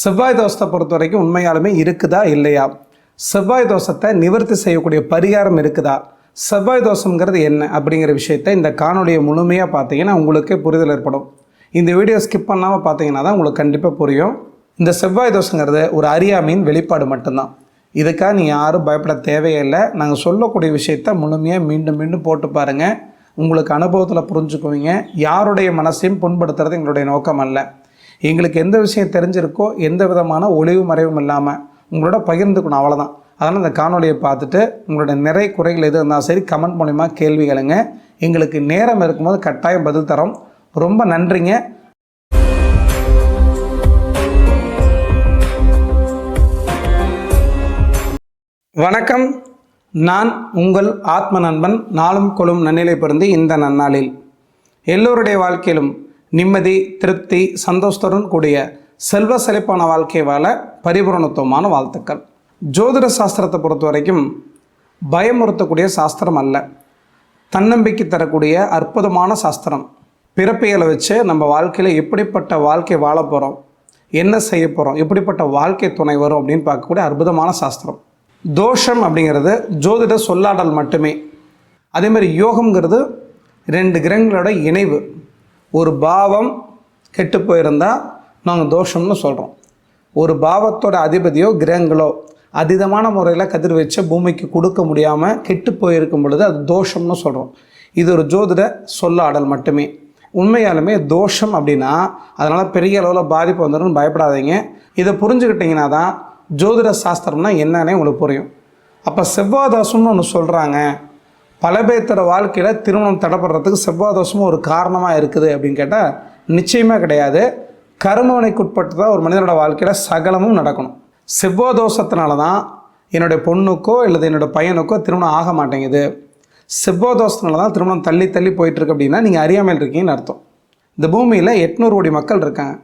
செவ்வாய் தோஷத்தை பொறுத்த வரைக்கும் உண்மையாலுமே இருக்குதா இல்லையா? செவ்வாய் தோஷத்தை நிவர்த்தி செய்யக்கூடிய பரிகாரம் இருக்குதா? செவ்வாய் தோஷங்கிறது என்ன அப்படிங்கிற விஷயத்தை இந்த காணொலியை முழுமையாக பார்த்தீங்கன்னா உங்களுக்கே புரிதல் ஏற்படும். இந்த வீடியோ ஸ்கிப் பண்ணாமல் பார்த்தீங்கன்னா தான் உங்களுக்கு கண்டிப்பாக புரியும். இந்த செவ்வாய் தோஷங்கிறது ஒரு அறியாமையின் வெளிப்பாடு மட்டும்தான். இதுக்காக நீ யாரும் பயப்பட தேவையில்லை நாங்கள் சொல்லக்கூடிய விஷயத்த முழுமையாக மீண்டும் மீண்டும் போட்டு பாருங்கள் உங்களுக்கு அனுபவத்தில் புரிஞ்சுக்குவீங்க. யாருடைய மனசையும் புண்படுத்துறது எங்களுடைய நோக்கம் அல்ல. எங்களுக்கு எந்த விஷயம் தெரிஞ்சிருக்கோ எந்த விதமான ஒளிவு மறைவும் இல்லாமல் உங்களோட பகிர்ந்துக்கணும் அவ்வளோதான் அதனால் இந்த காணொலியை பார்த்துட்டு உங்களுடைய நிறைய குறைகள் எது இருந்தாலும் சரி கமெண்ட் மூலிமா கேள்வி கேளுங்க. எங்களுக்கு நேரம் இருக்கும்போது கட்டாயம் பதில் தரோம். ரொம்ப நன்றிங்க. வணக்கம். நான் உங்கள் ஆத்ம நண்பன் நாளும் கொழும் நன்னிலை பிறந்து இந்த நன்னாளில். எல்லோருடைய வாழ்க்கையிலும் நிம்மதி திருப்தி சந்தோஷத்துடன் கூடிய செல்வ செழிப்பான வாழ்க்கை வாழ பரிபூரணத்துவமான வாழ்த்துக்கள். ஜோதிட சாஸ்திரத்தை பொறுத்த வரைக்கும் பயமுறுத்தக்கூடிய சாஸ்திரம் அல்ல. தன்னம்பிக்கை தரக்கூடிய அற்புதமான சாஸ்திரம். பிறப்பியலை வச்சு நம்ம வாழ்க்கையில் எப்படிப்பட்ட வாழ்க்கை வாழ போகிறோம் என்ன செய்ய போகிறோம் எப்படிப்பட்ட வாழ்க்கை துணை வரும் அப்படின்னு பார்க்கக்கூடிய அற்புதமான சாஸ்திரம். தோஷம் அப்படிங்கிறது ஜோதிட சொல்லாடல் மட்டுமே. அதேமாதிரி யோகங்கிறது யோகம்ங்கிறது ரெண்டு கிரகங்களோட இணைவு. ஒரு பாவம் கெட்டு போயிருந்தால் நாங்கள் தோஷம்னு சொல்கிறோம் ஒரு பாவத்தோட அதிபதியோ கிரகங்களோ அதீதமான முறையில் கதிர் வச்சு பூமிக்கு கொடுக்க முடியாமல் கெட்டு போயிருக்கும் பொழுது அது தோஷம்னு சொல்கிறோம் இது ஒரு ஜோதிட சொல்லாடல் மட்டுமே. உண்மையாலுமே தோஷம் அப்படின்னா அதனால் பெரிய அளவில் பாதிப்பு வந்துடும் பயப்படாதீங்க. இதை புரிஞ்சுக்கிட்டிங்கன்னா தான் ஜோதிட சாஸ்திரம்னா என்னன்னே உங்களுக்கு புரியும். அப்போ செவ்வாதாசம்னு ஒன்று சொல்கிறாங்க பல பேர்த்தோட வாழ்க்கையில் திருமணம் தடைப்படுறதுக்கு செவ்வாய் தோஷமும் ஒரு காரணமாக இருக்குது அப்படின்னு கேட்டால் நிச்சயமாக கிடையாது. கருமவனைக்குட்பட்டு தான் ஒரு மனிதனோட வாழ்க்கையில் சகலமும் நடக்கணும். செவ்வாய் தோஷத்தினால தான் என்னுடைய பொண்ணுக்கோ அல்லது என்னோட பையனுக்கோ திருமணம் ஆக மாட்டேங்குது. செவ்வாய் தோஷத்தினால தான் திருமணம் தள்ளி தள்ளி போயிட்டுருக்கு அப்படின்னா நீங்கள் அறியாமல் இருக்கீங்கன்னு அர்த்தம். இந்த பூமியில் எட்நூறு கோடி மக்கள் இருக்காங்க.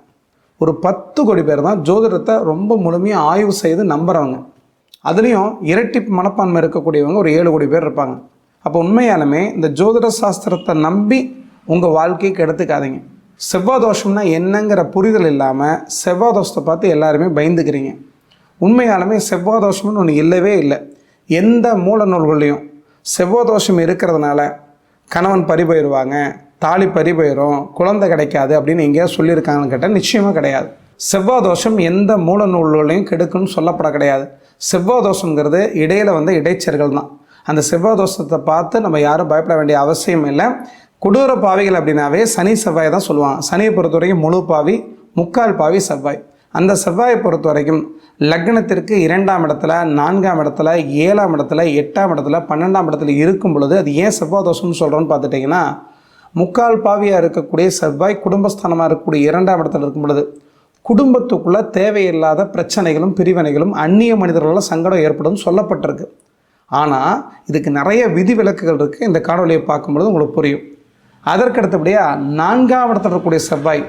ஒரு பத்து கோடி பேர் தான் ஜோதிடத்தை ரொம்ப முழுமையாக ஆய்வு செய்து நம்புகிறவங்க அதுலேயும் இரட்டிப்பு மனப்பான்மை இருக்கக்கூடியவங்க ஒரு ஏழு கோடி பேர் இருப்பாங்க. அப்போ உண்மையாலுமே இந்த ஜோதிட சாஸ்திரத்தை நம்பி உங்கள் வாழ்க்கையை கெடுத்துக்காதீங்க செவ்வாய் தோஷம்னா என்னங்கிற புரிதல் இல்லாமல் செவ்வாய் தோஷத்தை பார்த்து எல்லாருமே பயந்துக்கிறீங்க. உண்மையாலுமே செவ்வாய் தோஷம்னு ஒன்று இல்லவே இல்லை. எந்த மூல நூல்கள்லையும் செவ்வாய் தோஷம் இருக்கிறதுனால கணவன் பறி போயிடுவாங்க தாலி பறி போயிடும் குழந்தை கிடைக்காது அப்படின்னு எங்கேயாவது சொல்லியிருக்காங்கன்னு கேட்டால் நிச்சயமாக கிடையாது. செவ்வாய் தோஷம் எந்த மூல நூல்களையும் கெடுக்குன்னு சொல்லப்பட கிடையாது. செவ்வாய் தோஷங்கிறது இடையில வந்து இடைச்சர்கள் தான். அந்த செவ்வாய் தோஷத்தை பார்த்து நம்ம யாரும் பயப்பட வேண்டிய அவசியம் இல்லை. கொடூர பாவிகள் அப்படின்னாவே சனி செவ்வாய் தான் சொல்லுவாங்க சனியை பொறுத்த வரைக்கும் முழு பாவி முக்கால் பாவி செவ்வாய். அந்த செவ்வாயை பொறுத்த வரைக்கும் லக்னத்திற்கு இரண்டாம் இடத்துல நான்காம் இடத்துல ஏழாம் இடத்துல எட்டாம் இடத்துல பன்னெண்டாம் இடத்துல இருக்கும் பொழுது அது ஏன் செவ்வாய் தோஷம்னு சொல்கிறோன்னு பார்த்துட்டிங்கன்னா முக்கால் பாவியாக இருக்கக்கூடிய செவ்வாய் குடும்பஸ்தானமாக இருக்கக்கூடிய இரண்டாம் இடத்துல இருக்கும் பொழுது குடும்பத்துக்குள்ளே தேவையில்லாத பிரச்சனைகளும் பிரிவினைகளும் அந்நிய மனிதர்களால் சங்கடம் ஏற்படும் சொல்லப்பட்டிருக்கு. ஆனால் இதுக்கு நிறைய விதிவிலக்குகள் இருக்குது இந்த காணொலியை பார்க்கும்பொழுது உங்களுக்கு புரியும். அதற்கு அடுத்தபடியாக நான்காம் இருக்கக்கூடிய செவ்வாய்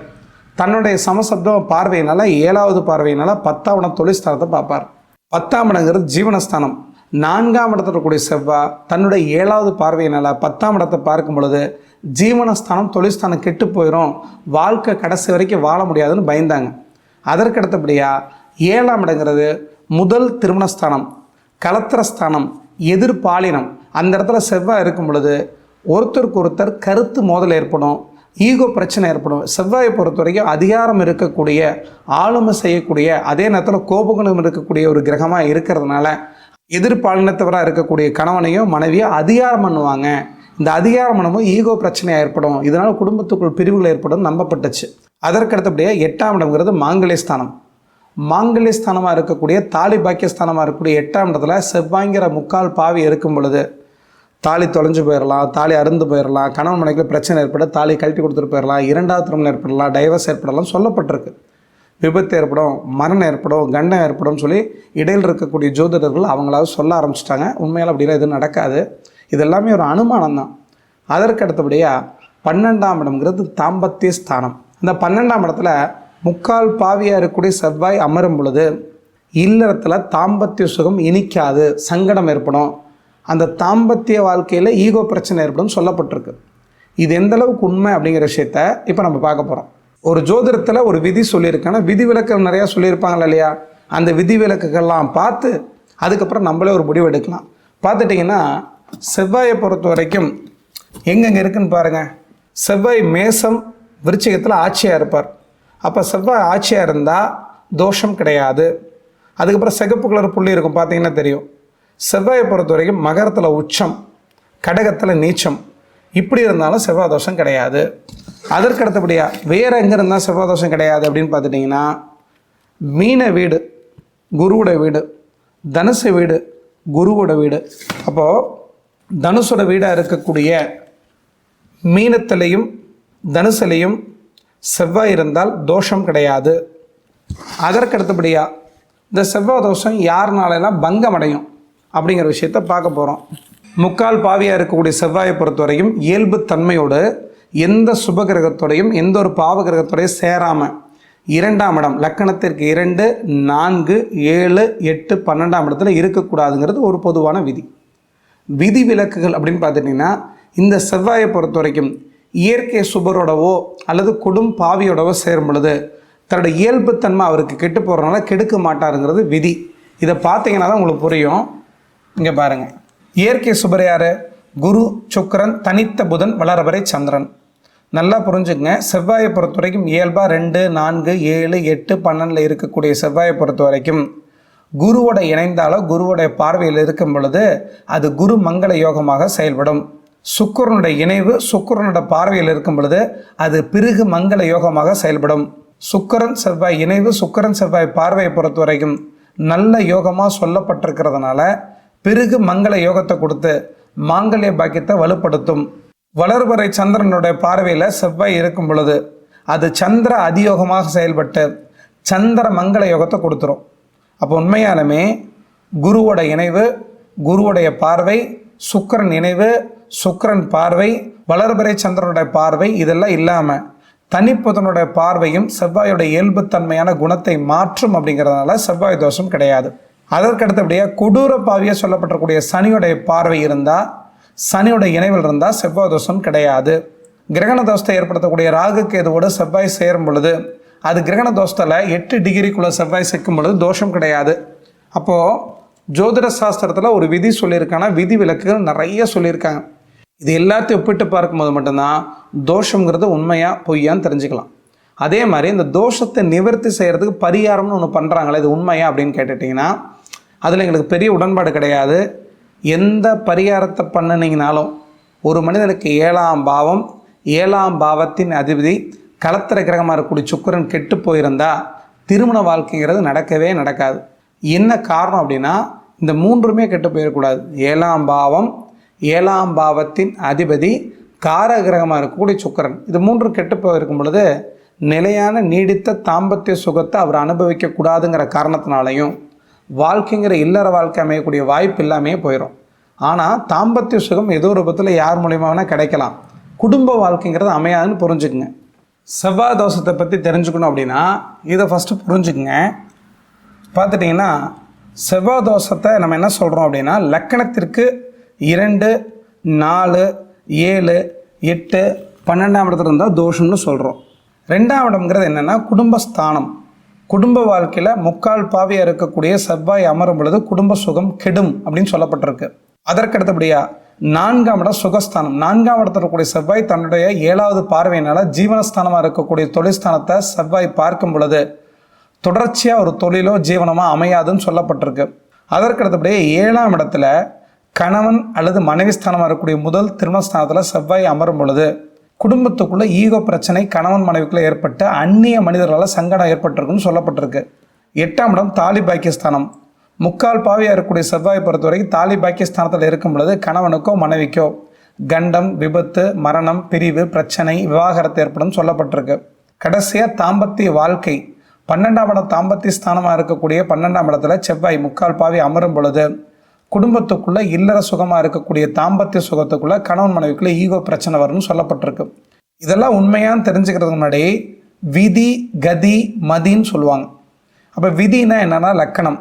தன்னுடைய சமசப்தம் பார்வையினால் ஏழாவது பார்வையினால் பத்தாம் இடம் தொழில்ஸ்தானத்தை பார்ப்பார். பத்தாம் இடங்கிறது ஜீவனஸ்தானம். நான்காம் இடத்துல இருக்கக்கூடிய செவ்வாய் தன்னுடைய ஏழாவது பார்வையினால் பத்தாம் இடத்தை பார்க்கும் பொழுது ஜீவனஸ்தானம் தொழில்ஸ்தானம் கெட்டு போயிடும் வாழ்க்கை கடைசி வரைக்கும் வாழ முடியாதுன்னு பயந்தாங்க. அதற்கு அடுத்தபடியாக ஏழாம் இடங்கிறது முதல் திருமணஸ்தானம் கலத்திரஸ்தானம் எதிர்பாலினம். அந்த இடத்துல செவ்வாய் இருக்கும் பொழுது ஒருத்தருக்கு ஒருத்தர் கருத்து மோதல் ஏற்படும் ஈகோ பிரச்சனை ஏற்படும். செவ்வாயை பொறுத்த வரைக்கும் அதிகாரம் இருக்கக்கூடிய ஆளுமை செய்யக்கூடிய அதே நேரத்தில் கோபகுணம் இருக்கக்கூடிய ஒரு கிரகமாக இருக்கிறதுனால எதிர்பாலினத்தவராக இருக்கக்கூடிய கணவனையும் மனைவியோ அதிகாரம் பண்ணுவாங்க. இந்த அதிகாரம் பண்ணும்போது ஈகோ பிரச்சனையாக ஏற்படும். இதனால் குடும்பத்துக்குள் பிரிவுகள் ஏற்படும் நம்பப்பட்டுச்சு. அதற்கடுத்தபடியாக எட்டாம் இடம்ங்கிறது மாங்கல்ய ஸ்தானம். மாங்கல்ய ஸ்தானமாக இருக்கக்கூடிய தாலி பாக்கியஸ்தானமாக இருக்கக்கூடிய எட்டாம் இடத்துல செவ்வாய்ங்கிற முக்கால் பாவி இருக்கும் பொழுது தாலி தொலைஞ்சு போயிடலாம் தாலி அருந்து போயிடலாம் கணவன் மனைக்கு பிரச்சனை ஏற்பட தாலி கழட்டி கொடுத்துட்டு போயிடலாம் இரண்டாவது திருமணம் ஏற்படலாம் டைவர்ஸ் ஏற்படலாம் சொல்லப்பட்டிருக்கு. விபத்து ஏற்படும் மரணம் ஏற்படும் கண்டம் ஏற்படும் சொல்லி இடையில் இருக்கக்கூடிய ஜோதிடர்கள் அவங்களாவது சொல்ல ஆரம்பிச்சிட்டாங்க. உண்மையால் அப்படிலாம் எதுவும் நடக்காது. இது எல்லாமே ஒரு அனுமானம் தான். அதற்கு அடுத்தபடியாக பன்னெண்டாம் இடம்ங்கிறது தாம்பத்திய ஸ்தானம். இந்த பன்னெண்டாம் இடத்துல முக்கால் பாவியாக இருக்கக்கூடிய செவ்வாய் அமரும் பொழுது இல்லறத்தில் தாம்பத்திய சுகம் இனிக்காது சங்கடம் ஏற்படும். அந்த தாம்பத்திய வாழ்க்கையில் ஈகோ பிரச்சனை ஏற்படும் சொல்லப்பட்டிருக்கு. இது எந்த அளவுக்கு உண்மை அப்படிங்கிற விஷயத்த இப்போ நம்ம பார்க்க போகிறோம் ஒரு ஜோதிடத்தில் ஒரு விதி சொல்லியிருக்காங்க. விதி விலக்கு நிறையா சொல்லியிருப்பாங்களா இல்லையா? அந்த விதி விலக்குகள்லாம் பார்த்து அதுக்கப்புறம் நம்மளே ஒரு முடிவு எடுக்கலாம். பார்த்துட்டிங்கன்னா செவ்வாயை பொறுத்த வரைக்கும் எங்கெங்கே இருக்குன்னு பாருங்கள் செவ்வாய் மேசம் விருச்சிகத்தில் ஆட்சியாக இருப்பார். அப்போ செவ்வாய் ஆட்சியாக இருந்தால் தோஷம் கிடையாது. அதுக்கப்புறம் சிகப்பு கலர் புள்ளி இருக்கும் பார்த்தீங்கன்னா தெரியும். செவ்வாயை பொறுத்த வரைக்கும் மகரத்தில் உச்சம் கடகத்தில் நீச்சம். இப்படி இருந்தாலும் செவ்வாய் தோஷம் கிடையாது. அதற்கு அடுத்தபடியாக வேறு எங்கே இருந்தால் செவ்வாய் தோஷம் கிடையாது அப்படின்னு பார்த்துட்டிங்கன்னா மீன வீடு குருவோட வீடு தனுசு வீடு குருவோட வீடு. அப்போது தனுசோட வீடாக இருக்கக்கூடிய மீனத்திலையும் தனுசுலையும் செவ்வாய் இருந்தால் தோஷம் கிடையாது. அதற்கு அடுத்தபடியாக இந்த செவ்வாய் தோஷம் யாருனாலெல்லாம் பங்கம் அடையும் அப்படிங்கிற விஷயத்த பார்க்க போகிறோம் முக்கால் பாவியாக இருக்கக்கூடிய செவ்வாயை பொறுத்தவரையும் இயல்பு தன்மையோடு எந்த சுபகிரகத்தோடையும் எந்த ஒரு பாவகிரகத்தோடையும் சேராமல் இரண்டாம் இடம் லக்கணத்திற்கு இரண்டு நான்கு ஏழு எட்டு பன்னெண்டாம் இடத்துல இருக்கக்கூடாதுங்கிறது ஒரு பொதுவான விதி. விதி விலக்குகள் அப்படின்னு பார்த்துட்டிங்கன்னா இந்த செவ்வாயை பொறுத்த வரைக்கும் இயற்கை சுபரோடவோ அல்லது கொடும் பாவியோடவோ சேரும் பொழுது தன்னோட இயல்புத்தன்மை அவருக்கு கெட்டு போகிறனால கெடுக்க மாட்டாருங்கிறது விதி. இதை பார்த்தீங்கன்னா தான் உங்களுக்கு புரியும். இங்கே பாருங்கள் இயற்கை சுபர் யார்? குரு சுக்கரன் தனித்த புதன் வளரவரை சந்திரன். நல்லா புரிஞ்சுக்கங்க. செவ்வாயை பொறுத்த வரைக்கும் இயல்பாக ரெண்டு நான்கு ஏழு எட்டு பன்னெண்டில் இருக்கக்கூடிய செவ்வாயை பொறுத்த வரைக்கும் குருவோட இணைந்தாலோ குருவோடைய பார்வையில் இருக்கும் பொழுது அது குரு மங்கள யோகமாக செயல்படும். சுக்கரனுடைய இணைவு சுக்கரனோட பார்வையில் இருக்கும் பொழுது அது பிறகு மங்கள யோகமாக செயல்படும். சுக்கரன் செவ்வாய் இணைவு சுக்கரன் செவ்வாய் பார்வையை பொறுத்த வரைக்கும் நல்ல யோகமாக சொல்லப்பட்டிருக்கிறதுனால பிறகு மங்கள யோகத்தை கொடுத்து மாங்கல்ய பாக்கியத்தை வலுப்படுத்தும். வளர்வரை சந்திரனுடைய பார்வையில் செவ்வாய் இருக்கும் பொழுது அது சந்திர அதியோகமாக செயல்பட்டு சந்திர மங்கள யோகத்தை கொடுத்துரும். அப்போ உண்மையாலுமே குருவோட இணைவு குருவுடைய பார்வை சுக்கரன் இணைவு சுக்கரன் பார்வை வளர்பிறை சந்திரனுடைய பார்வை இதெல்லாம் இல்லாமல் தனிப்புதனுடைய பார்வையும் செவ்வாயோட இயல்புத்தன்மையான குணத்தை மாற்றும் அப்படிங்கிறதுனால செவ்வாய் தோஷம் கிடையாது. அதற்கடுத்தபடியாக கொடூர பாவியாக சொல்லப்பட்டக்கூடிய சனியுடைய பார்வை இருந்தால் சனியோட இணைவில் இருந்தால் செவ்வாய் தோஷம் கிடையாது. கிரகண தோஷத்தை ஏற்படுத்தக்கூடிய ராகு கேதுவோடு செவ்வாய் சேரும் பொழுது அது கிரகண தோஷத்தில் எட்டு டிகிரிக்குள்ளே செவ்வாய் சேர்க்கும் பொழுது தோஷம் கிடையாது. அப்போது ஜோதிட சாஸ்திரத்தில் ஒரு விதி சொல்லியிருக்காங்கன்னா விதி விலக்குகள் நிறைய சொல்லியிருக்காங்க. இது எல்லாத்தையும் ஒப்பிட்டு பார்க்கும்போது மட்டும்தான் தோஷங்கிறது உண்மையாக பொய்யான்னு தெரிஞ்சுக்கலாம். அதே மாதிரி இந்த தோஷத்தை நிவர்த்தி செய்கிறதுக்கு பரிகாரம்னு ஒன்று பண்ணுறாங்களே இது உண்மையா அப்படின்னு கேட்டுட்டிங்கன்னா அதில் எங்களுக்கு பெரிய உடன்பாடு கிடையாது. எந்த பரிகாரத்தை பண்ணினீங்கனாலும் ஒரு மனிதனுக்கு ஏழாம் பாவம் ஏழாம் பாவத்தின் அதிபதி களத்திர கிரகமாக இருக்கக்கூடிய சுக்கரன் கெட்டு போயிருந்தா திருமண வாழ்க்கைங்கிறது நடக்கவே நடக்காது. என்ன காரணம் அப்படின்னா இந்த மூன்றுமே கெட்டு போயிடக்கூடாது. ஏழாம் பாவம் ஏழாம் பாவத்தின் அதிபதி காரகிரகமாக இருக்கக்கூடிய சுக்கரன். இது மூன்று கெட்டு இருக்கும் பொழுது நிலையான நீடித்த தாம்பத்திய சுகத்தை அவர் அனுபவிக்கக்கூடாதுங்கிற காரணத்தினாலையும் வாழ்க்கைங்கிற இல்லற வாழ்க்கை அமையக்கூடிய வாய்ப்பு இல்லாமையே போயிடும் ஆனால் தாம்பத்திய சுகம் ஏதோ ரூபத்தில் யார் மூலியமாக வேணால் கிடைக்கலாம். குடும்ப வாழ்க்கைங்கிறது அமையாதுன்னு புரிஞ்சுக்குங்க. செவ்வாய் தோஷத்தை பற்றி தெரிஞ்சுக்கணும் அப்படின்னா இதை ஃபஸ்ட்டு புரிஞ்சுக்குங்க. பார்த்துட்டிங்கன்னா செவ்வாய் தோஷத்தை நம்ம என்ன சொல்கிறோம் அப்படின்னா லக்கணத்திற்கு இரண்டு நாலு ஏழு எட்டு பன்னெண்டாம் இடத்துல இருந்தால் தோஷம்னு சொல்கிறோம் ரெண்டாம் இடம்ங்கிறது என்னென்னா குடும்பஸ்தானம். குடும்ப வாழ்க்கையில் முக்கால் பாவியாக இருக்கக்கூடிய செவ்வாய் அமரும் பொழுது குடும்ப சுகம் கெடும் அப்படின்னு சொல்லப்பட்டிருக்கு. அதற்கடுத்தபடியாக நான்காம் இடம் சுகஸ்தானம். நான்காம் இடத்துல இருக்கக்கூடிய செவ்வாய் தன்னுடைய ஏழாவது பார்வையினால் ஜீவனஸ்தானமாக இருக்கக்கூடிய தொழிற்ஸ்தானத்தை செவ்வாய் பார்க்கும் பொழுது தொடர்ச்சியாக ஒரு தொழிலோ ஜீவனமோ அமையாதுன்னு சொல்லப்பட்டிருக்கு. அதற்கடுத்தபடியே ஏழாம் இடத்துல கணவன் அல்லது மனைவி ஸ்தானமாக இருக்கக்கூடிய முதல் திருமணஸ்தானத்தில் செவ்வாய் அமரும் பொழுது குடும்பத்துக்குள்ள ஈகோ பிரச்சனை கணவன் மனைவிக்குள்ள ஏற்பட்ட அந்நிய மனிதர்களால் சங்கடம் ஏற்பட்டிருக்குன்னு சொல்லப்பட்டிருக்கு. எட்டாம் இடம் தாலி பாக்கியஸ்தானம். முக்கால் பாவியாக இருக்கக்கூடிய செவ்வாய் பொறுத்தவரைக்கும் தாலி பாக்கியஸ்தானத்தில் இருக்கும் பொழுது கணவனுக்கோ மனைவிக்கோ கண்டம் விபத்து மரணம் பிரிவு பிரச்சனை விவாகரத்து ஏற்படும் சொல்லப்பட்டிருக்கு. கடைசியாக தாம்பத்திய வாழ்க்கை. பன்னெண்டாம் இடம் தாம்பத்திய ஸ்தானமாக இருக்கக்கூடிய பன்னெண்டாம் இடத்துல செவ்வாய் முக்கால் பாவி அமரும் பொழுது குடும்பத்துக்குள்ளே இல்லற சுகமாக இருக்கக்கூடிய தாம்பத்திய சுகத்துக்குள்ளே கணவன் மனைவிக்குள்ளே ஈகோ பிரச்சனை வரும்னு சொல்லப்பட்டிருக்கு. இதெல்லாம் உண்மையான்னு தெரிஞ்சுக்கிறதுக்கு முன்னாடி விதி கதி மதின்னு சொல்லுவாங்க. அப்போ விதினா என்னென்னா லக்கணம்.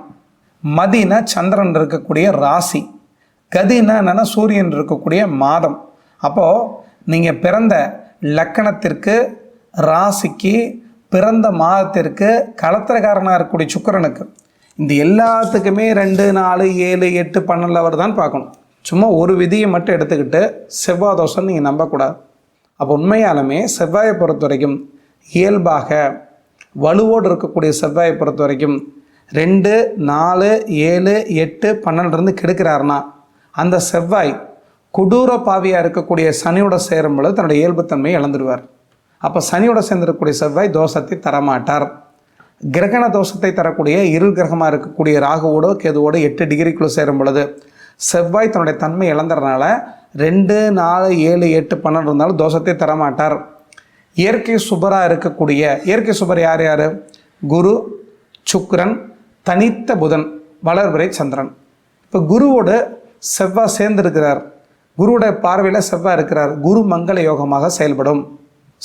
மதினா சந்திரன் இருக்கக்கூடிய ராசி. கதினா என்னென்னா சூரியன் இருக்கக்கூடிய மாதம். அப்போது நீங்கள் பிறந்த லக்கணத்திற்கு ராசிக்கு பிறந்த மாதத்திற்கு கலத்திரக்காரனாக இருக்கக்கூடிய சுக்கரனுக்கு இந்த எல்லாத்துக்குமே ரெண்டு நாலு ஏழு எட்டு பன்னெண்டு அவர் தான் பார்க்கணும். சும்மா ஒரு விதியை மட்டும் எடுத்துக்கிட்டு செவ்வாய் தோஷம் நீங்கள் நம்பக்கூடாது அப்போ உண்மையாலுமே செவ்வாயை பொறுத்த வரைக்கும் இயல்பாக வலுவோடு இருக்கக்கூடிய செவ்வாயை பொறுத்த வரைக்கும் ரெண்டு நாலு ஏழு எட்டு பன்னெண்டுலேருந்து கெடுக்கிறாருன்னா அந்த செவ்வாய் கொடூர பாவியாக இருக்கக்கூடிய சனியோட சேரும் பொழுது தன்னுடைய இயல்புத்தன்மையை இழந்துடுவார். அப்போ சனியோட சேர்ந்திருக்கக்கூடிய செவ்வாய் தோஷத்தை தரமாட்டார். கிரகண தோஷத்தை தரக்கூடிய இருள் கிரகமாக இருக்கக்கூடிய ராகுவோடோ கேதுவோடு எட்டு டிகிரிக்குள்ளே சேரும் பொழுது செவ்வாய் தன்னுடைய தன்மை இழந்துறதுனால ரெண்டு நாலு ஏழு எட்டு பன்னெண்டு இருந்தாலும் தோஷத்தை தரமாட்டார். இயற்கை சுபராக இருக்கக்கூடிய இயற்கை சுபர் யார் யார்? குரு சுக்கரன் தனித்த புதன் வளர்வரை சந்திரன். இப்போ குருவோடு செவ்வாய் சேர்ந்திருக்கிறார். குருவோட பார்வையில் செவ்வாய் இருக்கிறார். குரு மங்கள யோகமாக செயல்படும்.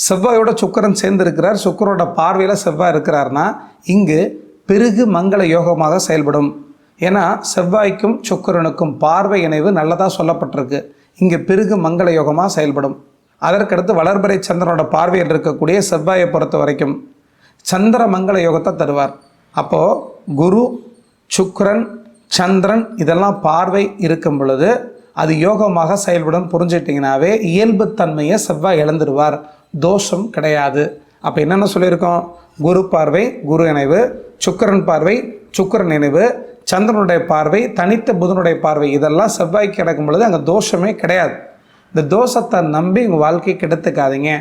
செவ்வாயோட சுக்கிரன் சேர்ந்திருக்கிறார். சுக்கரோட பார்வையில் செவ்வாய் இருக்கிறார்னா இங்கு பெருகு மங்கள யோகமாக செயல்படும். ஏன்னா செவ்வாய்க்கும் சுக்கிரனுக்கும் பார்வை இணைவு நல்லதாக சொல்லப்பட்டிருக்கு. இங்கே பெருகு மங்கள யோகமாக செயல்படும். அதற்கடுத்து வளர்பறை சந்திரனோட பார்வையில் இருக்கக்கூடிய செவ்வாயை பொறுத்த வரைக்கும் சந்திர மங்கள யோகத்தை தருவார். அப்போது குரு சுக்கரன் சந்திரன் இதெல்லாம் பார்வை இருக்கும் பொழுது அது யோகமாக செயல்படும் புரிஞ்சிட்டிங்கனாவே இயல்புத்தன்மையை செவ்வாய் இழந்துடுவார் தோஷம் கிடையாது. அப்போ என்னென்ன சொல்லியிருக்கோம்? குரு பார்வை குரு இணைவு சுக்கிரன் பார்வை சுக்கிரன் நினைவு சந்திரனுடைய பார்வை தனித்த புதனுடைய பார்வை இதெல்லாம் செவ்வாய்க்கு கிடக்கும் பொழுது அங்கே தோஷமே கிடையாது. இந்த தோஷத்தை நம்பி உங்கள் வாழ்க்கை கெடுத்துக்காதீங்க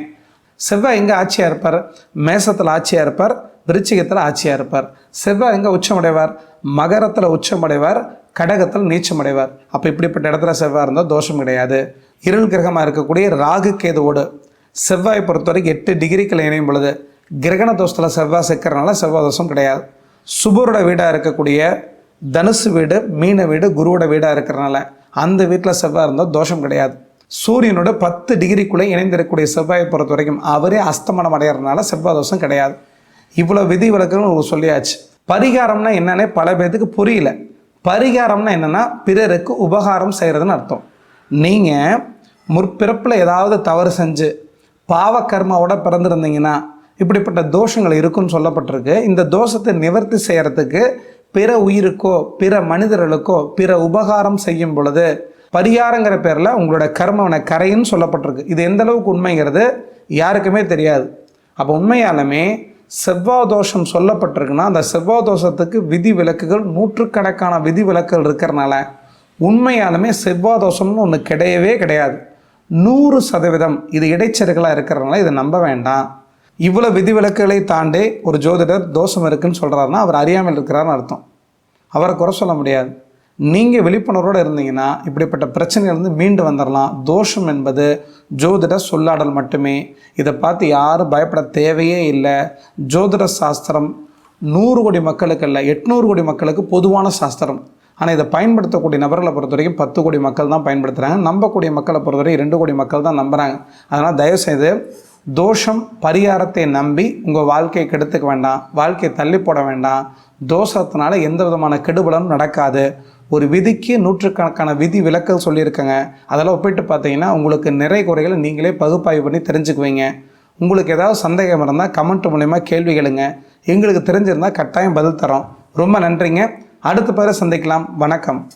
செவ்வாய் எங்கே ஆட்சியாக இருப்பார்? மேசத்தில் ஆட்சியாக இருப்பார் விருச்சிகத்தில் ஆட்சியாக இருப்பார். செவ்வாய் எங்கே உச்சமடைவார்? மகரத்தில் உச்சமடைவார் கடகத்தில் நீச்சமடைவார். அப்போ இப்படிப்பட்ட இடத்துல செவ்வாய் இருந்தால் தோஷம் கிடையாது. இருள் கிரகமாக இருக்கக்கூடிய ராகு கேதுவோடு செவ்வாய் பொறுத்த வரைக்கும் எட்டு டிகிரிக்கில் இணையும் பொழுது கிரகண தோஷத்தில் செவ்வாய் சிக்கிறனால செவ்வாய் தோஷம் கிடையாது. சுபரோட வீடாக இருக்கக்கூடிய தனுசு வீடு மீன வீடு குருவோட வீடாக இருக்கிறனால அந்த வீட்டில் செவ்வாய் இருந்தால் தோஷம் கிடையாது. சூரியனோட பத்து டிகிரிக்குள்ளே இணைந்திருக்கக்கூடிய செவ்வாயை பொறுத்த வரைக்கும் அவரே அஸ்தமனம் அடையிறதுனால செவ்வாய் தோஷம் கிடையாது. இவ்வளோ விதி விலக்குன்னு சொல்லியாச்சு. பரிகாரம்னா என்னன்னே பல பேர்த்துக்கு புரியல. பரிகாரம்னா என்னென்னா பிறருக்கு உபகாரம் செய்கிறதுன்னு அர்த்தம். நீங்கள் முற்பிறப்பில் ஏதாவது தவறு செஞ்சு பாவக்கர்மாவோட பிறந்திருந்தீங்கன்னா இப்படிப்பட்ட தோஷங்கள் இருக்குன்னு சொல்லப்பட்டிருக்கு. இந்த தோஷத்தை நிவர்த்தி செய்கிறதுக்கு பிற உயிருக்கோ பிற மனிதர்களுக்கோ பிற உபகாரம் செய்யும் பொழுது பரிகாரங்கிற பேரில் உங்களோட கர்மவனை கரைன்னு சொல்லப்பட்டிருக்கு. இது எந்த அளவுக்கு உண்மைங்கிறது யாருக்குமே தெரியாது. அப்போ உண்மையாலுமே செவ்வாய் தோஷம் சொல்லப்பட்டிருக்குன்னா அந்த செவ்வாய் தோஷத்துக்கு விதி விலக்குகள் நூற்றுக்கணக்கான விதி விலக்குகள் இருக்கிறனால உண்மையாலுமே செவ்வாய் தோஷம்னு ஒன்று கிடையவே கிடையாது. நூறு சதவீதம் இது இடைச்செருகலாக இருக்கிறனால இதை நம்ப வேண்டாம். இவ்வளோ விதிவிலக்குகளை தாண்டி ஒரு ஜோதிடர் தோஷம் இருக்குன்னு சொல்கிறாருன்னா அவர் அறியாமல் இருக்கிறாருன்னு அர்த்தம். அவரை குறை சொல்ல முடியாது. நீங்கள் விழிப்புணர்வோடு இருந்தீங்கன்னா இப்படிப்பட்ட பிரச்சனையிலிருந்து மீண்டு வந்துடலாம் தோஷம் என்பது ஜோதிட சொல்லாடல் மட்டுமே. இதை பார்த்து யாரும் பயப்பட தேவையே இல்லை. ஜோதிட சாஸ்திரம் நூறு கோடி மக்களுக்கு இல்லை எட்நூறு கோடி மக்களுக்கு பொதுவான சாஸ்திரம். ஆனால் இதை பயன்படுத்தக்கூடிய நபர்களை பொறுத்த வரைக்கும் பத்து கோடி மக்கள் தான் பயன்படுத்துகிறாங்க நம்பக்கூடிய மக்களை பொறுத்தவரை ரெண்டு கோடி மக்கள் தான் நம்புகிறாங்க அதனால் தயவுசெய்து தோஷம் பரிகாரத்தை நம்பி உங்கள் வாழ்க்கையை கெடுத்துக்க வேண்டாம். வாழ்க்கையை தள்ளி போட வேண்டாம். தோஷத்தினால எந்த விதமான கெடுபலனும் நடக்காது. ஒரு விதிக்கு நூற்றுக்கணக்கான விதி விலக்கல் சொல்லியிருக்கேங்க. அதெல்லாம் ஒப்பிட்டு பார்த்தீங்கன்னா உங்களுக்கு நிறை குறைகளை நீங்களே பகுப்பாய்வு பண்ணி தெரிஞ்சுக்குவீங்க. உங்களுக்கு ஏதாவது சந்தேகம் இருந்தால் கமெண்ட் மூலயமா கேள்வி கேளுங்க. எங்களுக்கு தெரிஞ்சிருந்தால் கட்டாயம் பதில் தரோம். ரொம்ப நன்றிங்க. அடுத்த பேரை சந்திக்கலாம். வணக்கம்.